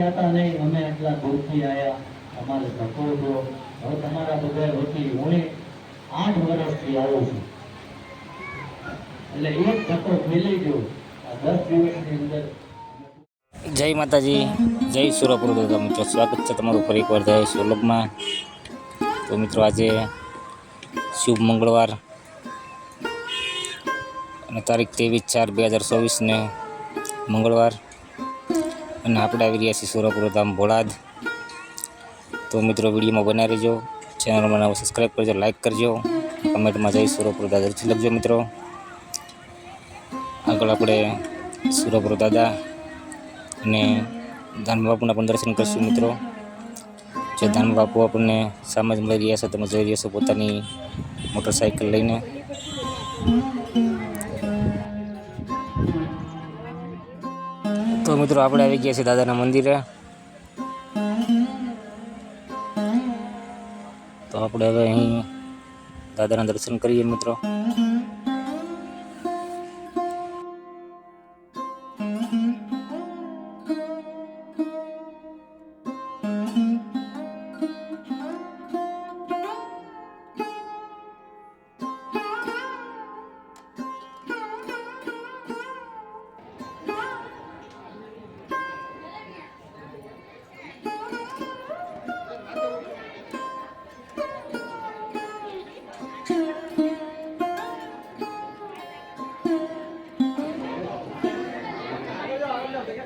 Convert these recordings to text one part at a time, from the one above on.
હતા નહીં અમે એટલા દૂરથી આવ્યા અમારે ધક્કો હતો હવે તમારા બધા વતી હું આઠ વર્ષથી આવું છું. એટલે એક ધક્કો ફેલી ગયો. આ દસ દિવસની અંદર જય માતાજી. જય સુરપુર દુર્ગા મિત્રો. સ્વાગત છે તમારું ફરી એકવાર જય સુલભમાં તો મિત્રો આજે શુભ મંગળવાર અને તારીખ ત્રેવીસ ચાર બે હજાર ચોવીસને મંગળવાર. અને આપણે આવી રહ્યા છીએ સુરપુર ધામ ભોળાદ. તો મિત્રો, વિડીયોમાં બનાવી રહેજો. ચેનલમાં નવો સબસ્ક્રાઈબ કરજો લાઇક કરજો. કમેન્ટમાં જઈ સુરપુર દાદા જરૂરથી લખજો મિત્રો. આગળ આપણે સુરપુર દાદા અને ધાનબાપુના પણ દર્શન કરશું મિત્રો. જે ધાનબાપુ આપણને સામે જ મળી રહ્યા છે, તમે જોઈ રહ્યા છો પોતાની મોટરસાઇકલ લઈને. તો મિત્રો આપણે આવી ગયા છીએ દાદાના મંદિરે. તો આપણે હવે અહીં દાદાના દર્શન કરીએ મિત્રો.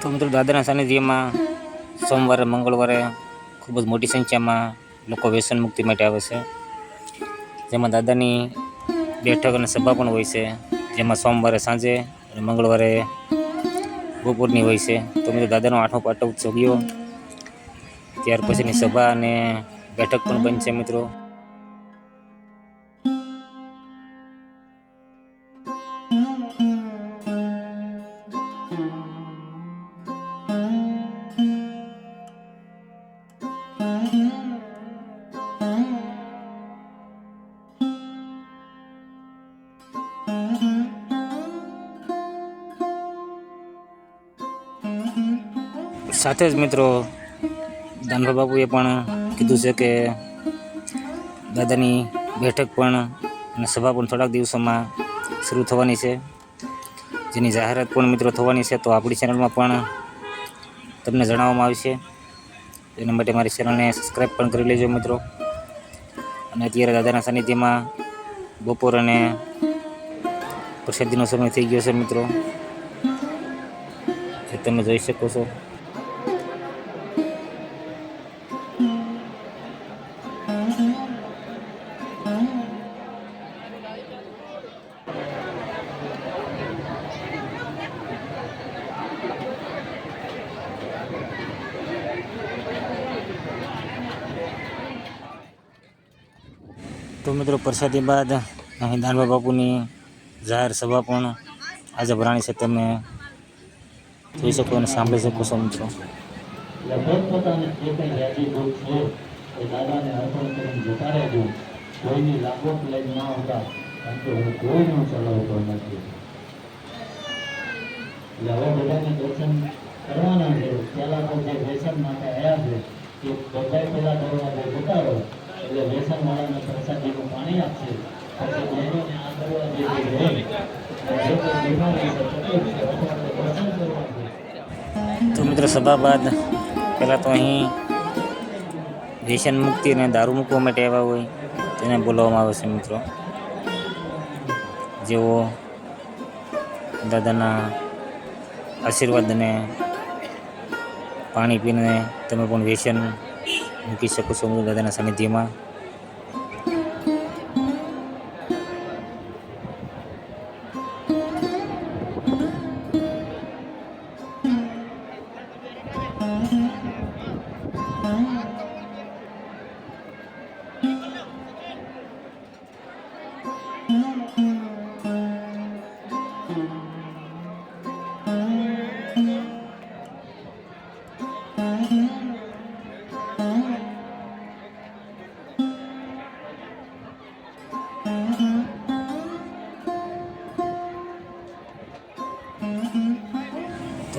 તો મિત્રો દાદાના સાનિધ્યમાં સોમવારે, મંગળવારે ખૂબ જ મોટી સંખ્યામાં લોકો વ્યસન મુક્તિ માટે આવે છે. જેમાં દાદાની બેઠક અને સભા પણ હોય છે. જેમાં સોમવારે સાંજે અને મંગળવારે બપોરની હોય છે. તો મિત્રો દાદાનો આઠમો પાટો ઉત્સવ ગયો. ત્યાર પછીની સભા અને બેઠક પણ બનશે મિત્રો. સાથે જ મિત્રો દાનભા બાપુએ પણ કીધું છે કે દાદાની બેઠક પણ અને સભા પણ થોડાક દિવસોમાં શરૂ થવાની છે. જેની જાહેરાત પણ મિત્રો થવાની છે તો આપણી ચેનલમાં પણ તમને જણાવવામાં આવશે એના માટે મારી ચેનલને સબસ્ક્રાઈબ પણ કરી લેજો મિત્રો. અને અત્યારે દાદાના સાનિધ્યમાં બપોર અને પ્રસાદીનો સમય થઈ ગયો છે મિત્રો. જે તમે જોઈ શકો છો. તો મિત્રો, પ્રસાદી બાદ અહીં દાનબા બાપુની જાહેર સભા પણ આજે ભરાણી છે. તમે જોઈ શકો અને સાંભળી શકો છો મિત્રો. લગભગ પોતાને જે કંઈ યાદી દુઃખ છે, એ દાદાને અર્પણ કરીને જતા રહેજો. કોઈની લાગવત લઈ ના આવતા, કારણ કે હું કોઈનું ચલાવતો નથી. એટલે હવે બધાને દર્શન કરવાના છે. પહેલાં તો જે વ્યસન માટે આવ્યા છે, એ બધા પહેલાં દરવાજે જતા રહો. એટલે વ્યસનવાળાને પ્રસાદીનું પાણી આપશે તો મિત્રો સભા બાદ પહેલાં તો અહીં વ્યસન મુક્તિ અને દારૂ મૂકવા માટે આવ્યા હોય તેને બોલાવવામાં આવે છે મિત્રો. જેઓ દાદાના આશીર્વાદ અને પાણી પીને તમે પણ વ્યસન મૂકી શકો છો દાદાના સાનિધ્યમાં. તો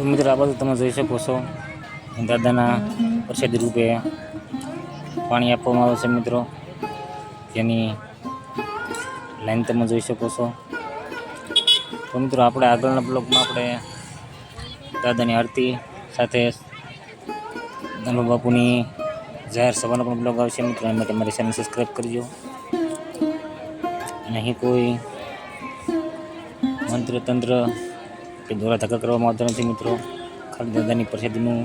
મિત્રો આ બધું તમે જોઈ શકો છો. દાદાના પ્રસાદ રૂપે પાણી આપવામાં આવે છે મિત્રો. જેની લાઈન તમે જોઈ શકો છો. તો મિત્રો, આપણે આગળના બ્લોગમાં આપણે દાદાની આરતી સાથે ધનુ બાપુની જાહેર સભાનો પણ બ્લોગ આવશે મિત્રો. એ માટે મારી ચેનલ સબસ્ક્રાઈબ કરજો. અને અહીં કોઈ મંત્ર તંત્ર કે દોરા ધક્કા કરવામાં આવતા નથી મિત્રો. ખાલી દાદાની પ્રસાદીનું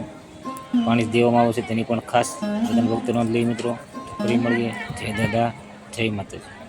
પાણી દેવામાં આવે છે, તેની પણ ખાસ દાદાના ભક્તો નોંધ લઈ મિત્રો. ફરી મળીએ. જય દાદા, જય માતાજી.